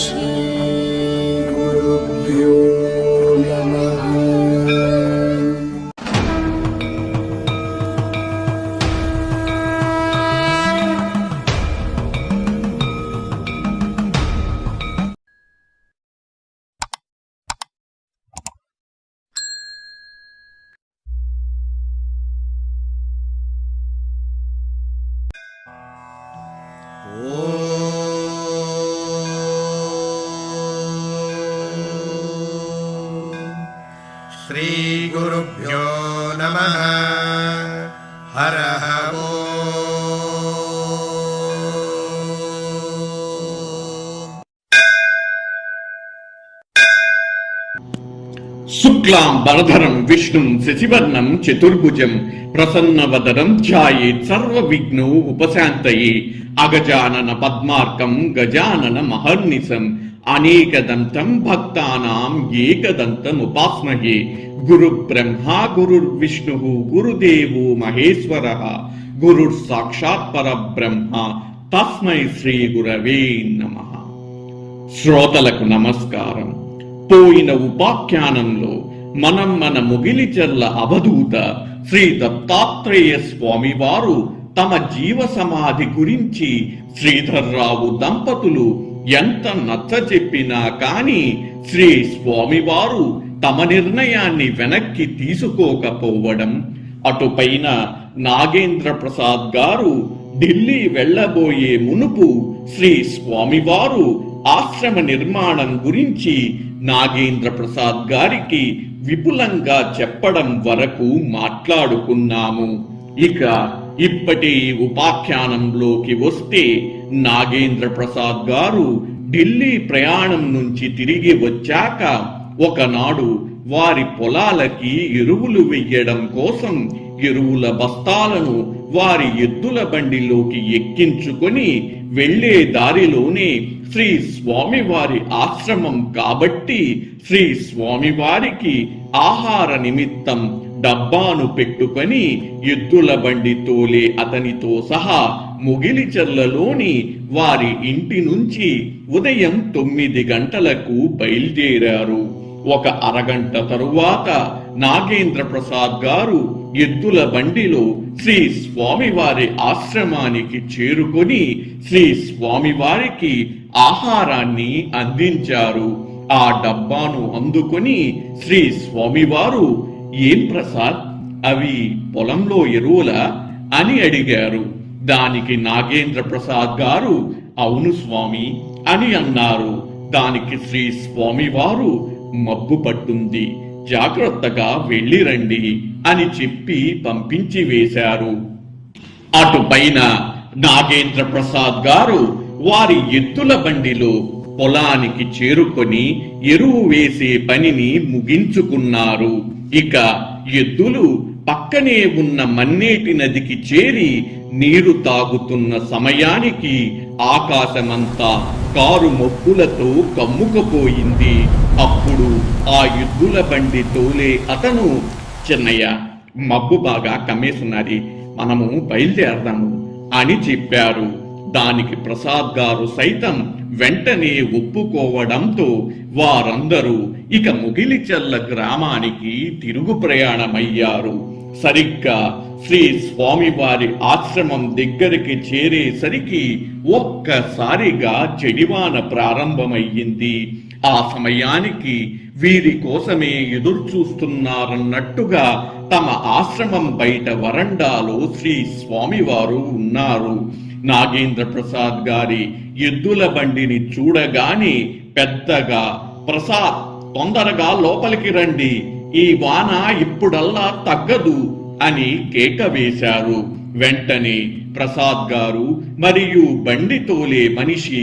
श्रीगुरुभ्यो श्रीगुरुभ्यो नमः हरः ॐ శుక్లాం బరధరం విష్ణుం శశివర్ణం చతుర్భుజం ప్రసన్నవదనం ధ్యాయేత్ సర్వ విఘ్నో ఉపశాంతయే అగజానన పద్మార్కం గజానన మహర్నిశం అనేకదంతం భక్తానాం ఏకదంతం ఉపాస్మహే గురు బ్రహ్మా గురుర్విష్ణు గురుదేవో మహేశ్వర గురుర్ సాక్షాత్ పరబ్రహ్మ తస్మై శ్రీ గురవే నమ శ్రోతలకు నమస్కారం. పోయిన ఉపాఖ్యానంలో మనం మన ముగిలిచర్ల అవధూత శ్రీ దత్తాత్రేయ స్వామి వారు తమ జీవ సమాధి గురించి శ్రీధర్రావు దంపతులు ఎంత నచ్చ చెప్పినా కాని శ్రీ స్వామివారు తమ నిర్ణయాన్ని వెనక్కి తీసుకోకపోవడం. అటుపైన నాగేంద్ర ప్రసాద్ గారు ఢిల్లీ వెళ్ళబోయే మునుపు శ్రీ స్వామివారు ఆశ్రమ నిర్మాణం గురించి నాగేంద్ర ప్రసాద్ గారికి విపులంగా చెప్పడం వరకు మాట్లాడుకున్నాము. ఇక ఇప్పటి ఉపాఖ్యానంలోకి వస్తే నాగేంద్ర ప్రసాద్ గారు ఢిల్లీ ప్రయాణం నుంచి తిరిగి వచ్చాక ఒకనాడు వారి పొలాలకి ఎరువులు వెయ్యడం కోసం ఎరువుల బస్తాలను వారి ఎద్దుల బండిలోకి ఎక్కించుకొని వెళ్ళే దారిలోనే శ్రీ స్వామివారి ఆశ్రమం కాబట్టి శ్రీ స్వామివారికి ఆహార నిమిత్తం డబ్బాను పెట్టుకొని ఎద్దుల బండి తోలే అతనితో సహా ముగిలిచెర్లలోని వారి ఇంటి నుంచి ఉదయం తొమ్మిది గంటలకు బయలుదేరారు. ఒక అరగంట తరువాత నాగేంద్ర ప్రసాద్ గారు ఎద్దుల బండిలో శ్రీ స్వామివారి ఆశ్రమానికి చేరుకొని శ్రీ స్వామివారికి ఆహారాన్ని అందించారు. ఆ డబ్బాను అందుకొని శ్రీ స్వామివారు ఏం ప్రసాద్? అవి పొలంలో ఎరువుల? అని అడిగారు. దానికి నాగేంద్ర ప్రసాద్ గారు అవును స్వామి అని అన్నారు. దానికి శ్రీ స్వామివారు మబ్బు పట్టుంది. జాగ్రత్తగా వెళ్ళి రండి అని చెప్పి పంపించి వేశారు. అటు పైన నాగేంద్ర ప్రసాద్ గారు వారి ఎత్తుల బండిలో పొలానికి చేరుకొని ఎరువు వేసే పనిని ముగించుకున్నారు. ఇక ఎద్దులు పక్కనే ఉన్న మన్నేటి నదికి చేరి నీరు తాగుతున్న సమయానికి ఆకాశమంతా కారు మబ్బులతో కమ్ముకపోయింది. అప్పుడు ఆ ఎద్దుల బండి తోలే అతను చిన్నయ్య మబ్బు బాగా కమ్మేసున్నది మనము బయలుదేరదాము అని చెప్పారు. దానికి ప్రసాద్ గారు సైతం వెంటనే ఒప్పుకోవడంతో వారందరూ ఇక ముగిలిచెల్ల గ్రామానికి తిరుగు ప్రయాణమయ్యారు. సరిగ్గా శ్రీ స్వామివారి ఆశ్రమం దగ్గరికి చేరేసరికి ఒక్కసారిగా చెడివాన ప్రారంభమయ్యింది. ఆ సమయానికి వీరి కోసమే ఎదురు చూస్తున్నారన్నట్టుగా తమ ఆశ్రమం బయట వరండాలో శ్రీ స్వామివారు ఉన్నారు. నాగేంద్ర ప్రసాద్ గారి ఎద్దుల బండిని చూడగానే పెద్దగా ప్రసాద్ తొందరగా లోపలికి రండి. ఈ వాన ఇప్పుడల్లా తగ్గదు అని కేక వేశారు. వెంటనే ప్రసాద్ గారు మరియు బండి తోలే మనిషి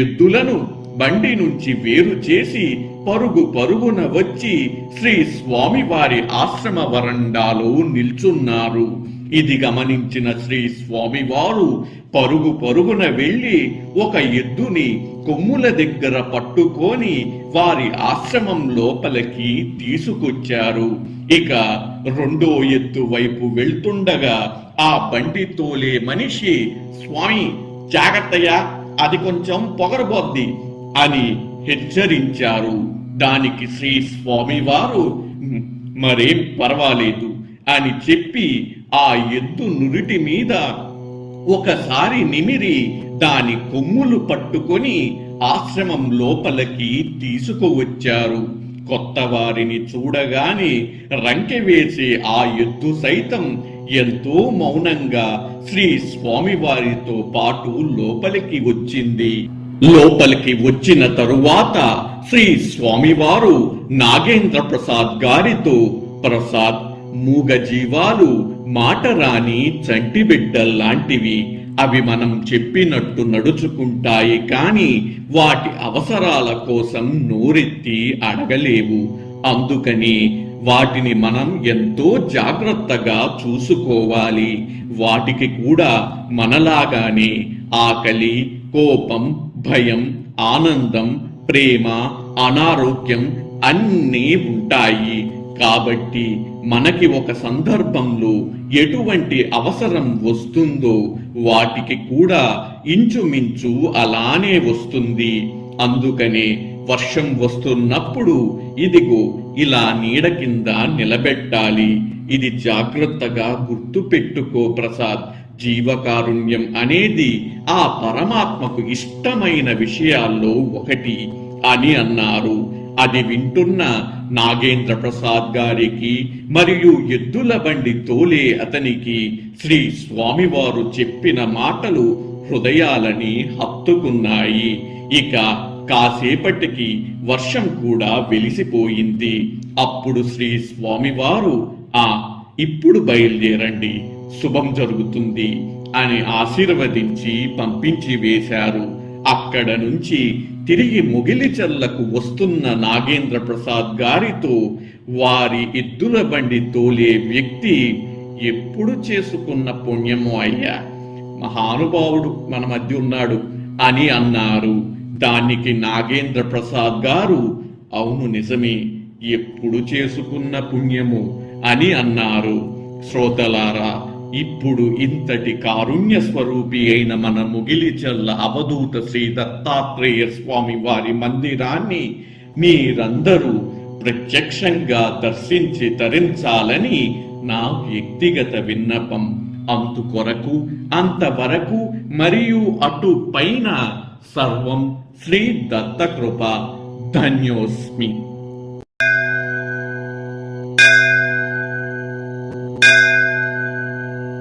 ఎద్దులను బండి నుంచి వేరు చేసి పరుగు పరుగున వచ్చి శ్రీ స్వామివారి ఆశ్రమ వరండాలో నిల్చున్నారు. ఇది గమనించిన శ్రీ స్వామివారు పరుగు పరుగున వెళ్ళి ఒక ఎద్దుని కొమ్ముల దగ్గర పట్టుకొని వారి ఆశ్రమం లోపలికి తీసుకొచ్చారు. ఇక రెండో ఎత్తు వైపు వెళ్తుండగా ఆ బండి తోలే మనిషి స్వామి జాగ్రత్తయ్య అది కొంచెం పొగరబోద్ది అని హెచ్చరించారు. దానికి శ్రీ స్వామివారు మరేం పర్వాలేదు అని చెప్పి ఆ ఎద్దు నురిటి మీద ఒకసారి నిమిరి దాని కొమ్ములు పట్టుకొని ఆశ్రమం లోపలికి తీసుకువచ్చారు. కొత్త వారిని చూడగానే రంకె వేసి ఆ ఎద్దు సైతం ఎంతో మౌనంగా శ్రీ స్వామివారితో పాటు లోపలికి వచ్చింది. లోపలికి వచ్చిన తరువాత శ్రీ స్వామివారు నాగేంద్ర ప్రసాద్ గారితో ప్రసాద్ మూగ జీవాలు మాట రాని చంటి బిడ్డల్లాంటివి అవి మనం చెప్పినట్టు నడుచుకుంటాయి కాని వాటి అవసరాల కోసం నోరెత్తి అడగలేవు. అందుకని వాటిని మనం ఎంతో జాగ్రత్తగా చూసుకోవాలి. వాటికి కూడా మనలాగానే ఆకలి కోపం భయం ఆనందం ప్రేమ అనారోగ్యం అన్నీ ఉంటాయి. కాబట్టి మనకి ఒక సందర్భంలో ఎటువంటి అవసరం వస్తుందో వాటికి కూడా ఇంచుమించు అలానే వస్తుంది. అందుకనే వర్షం వస్తున్నప్పుడు ఇదిగో ఇలా నీడ కింద నిలబెట్టాలి. ఇది జాగ్రత్తగా గుర్తుపెట్టుకో ప్రసాద్. జీవకారుణ్యం అనేది ఆ పరమాత్మకు ఇష్టమైన విషయాల్లో ఒకటి అని అన్నారు. అది వింటున్న నాగేంద్ర ప్రసాద్ గారికి మరియు ఎద్దుల బండి తోలే అతనికి శ్రీ స్వామివారు చెప్పిన మాటలు హృదయాలని హత్తుకున్నాయి. ఇక కాసేపటికి వర్షం కూడా వెలిసిపోయింది. అప్పుడు శ్రీ స్వామివారు ఆ ఇప్పుడు బయలుదేరండి శుభం జరుగుతుంది అని ఆశీర్వదించి పంపించి వేశారు. అక్కడ నుంచి తిరిగి ముగిలిచల్లకు వస్తున్న నాగేంద్ర ప్రసాద్ గారితో వారి ఎద్దుల బండి తోలే వ్యక్తి ఎప్పుడు చేసుకున్న పుణ్యమో అయ్యా. మహానుభావుడు మన మధ్య ఉన్నాడు అని అన్నారు. దానికి నాగేంద్ర ప్రసాద్ గారు అవును నిజమే ఎప్పుడు చేసుకున్న పుణ్యము అని అన్నారు. శ్రోతలారా ఇప్పుడు ఇంతటి కారుణ్య స్వరూపి అయిన మన ముగిలిచల్ల అవధూత శ్రీ దత్తాత్రేయ స్వామి వారి మందిరాన్ని మీరందరూ ప్రత్యక్షంగా దర్శించి తరించాలని నా వ్యక్తిగత విన్నపం. అందుకొరకు అంతవరకు మరియు అటు పైన సర్వం శ్రీ దత్తకృప. ధన్యోస్మి.